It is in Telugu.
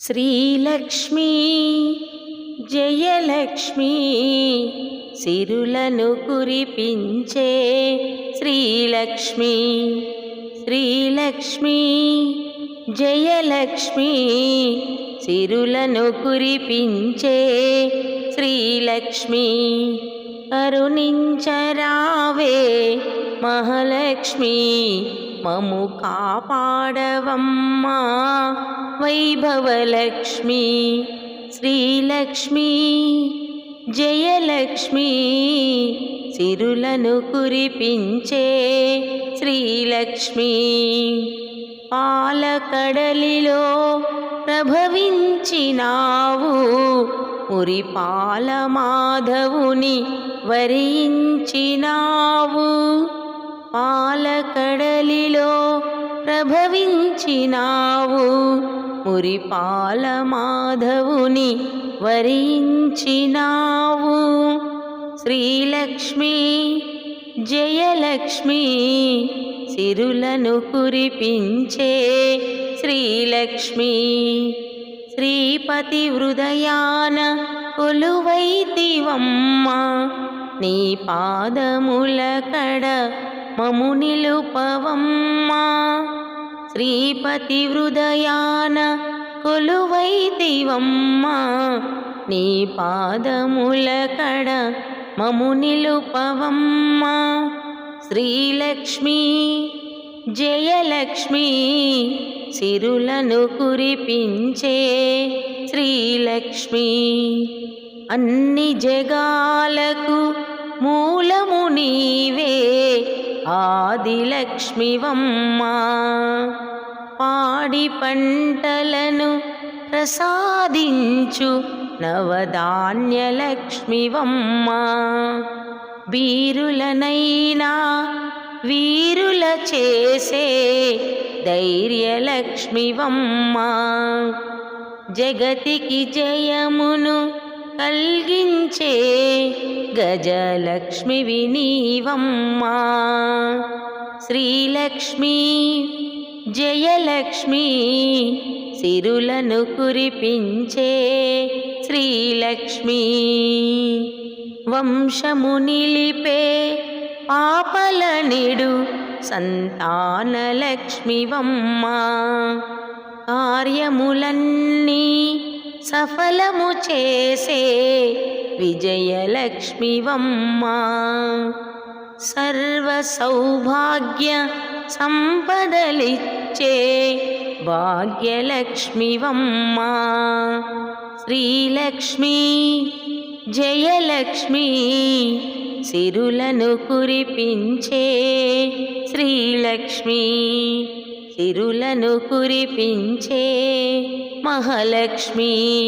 శ్రీలక్ష్మీ జయలక్ష్మీ సిరులను కురిపించే శ్రీలక్ష్మీ శ్రీలక్ష్మీ జయలక్ష్మీ సిరులను కురిపించే శ్రీలక్ష్మీ. కరుణించరావే మహాలక్ష్మి మము కాపాడవమ్మా వైభవలక్ష్మి శ్రీలక్ష్మి జయలక్ష్మి సిరులను కురిపించే శ్రీలక్ష్మి పాలకడలిలో ప్రభవించినావు మురిపాల మాధవుని వరించినావు. పాలకడలిలో ప్రభవించినావు. మురిపాల మాధవుని వరించినావు. శ్రీలక్ష్మి జయలక్ష్మి సిరులను కురిపించే శ్రీలక్ష్మి. శ్రీపతి హృదయాన కొలువైతివమ్మ నీ పాదముల కడ మము నిలుపవమ్మా. శ్రీపతి హృదయాన కొలువైతివమ్మా నీ పాదముల కడ మము నిలుపవమ్మా. శ్రీలక్ష్మి జయలక్ష్మి సిరులను కురిపించే శ్రీలక్ష్మి. అన్ని జగాలకు మూలము నీవే ఆదిలక్ష్మివమ్మా. పాడి పంటలను ప్రసాదించు నవధాన్యలక్ష్మివమ్మా వీరులనైనా వీరుల చేసే ధైర్యలక్ష్మివమ్మా. జగతికి జయమును కల్గించే గజలక్ష్మి వినీవమ్మ శ్రీలక్ష్మి జయలక్ష్మి సిరులను కురిపించే శ్రీలక్ష్మి. వంశము నిలిపే ఆపలనిడు నిడు సంతానలక్ష్మివమ్మా. కార్యములన్నీ సఫలము చేసే విజయలక్ష్మివమ్మా. సర్వ సౌభాగ్య సంపదలిచ్చే భాగ్యలక్ష్మివమ్మా. శ్రీలక్ష్మి జయలక్ష్మి సిరులను కురిపించే శ్రీలక్ష్మి. సిరులను కురిపించే మహాలక్ష్మి.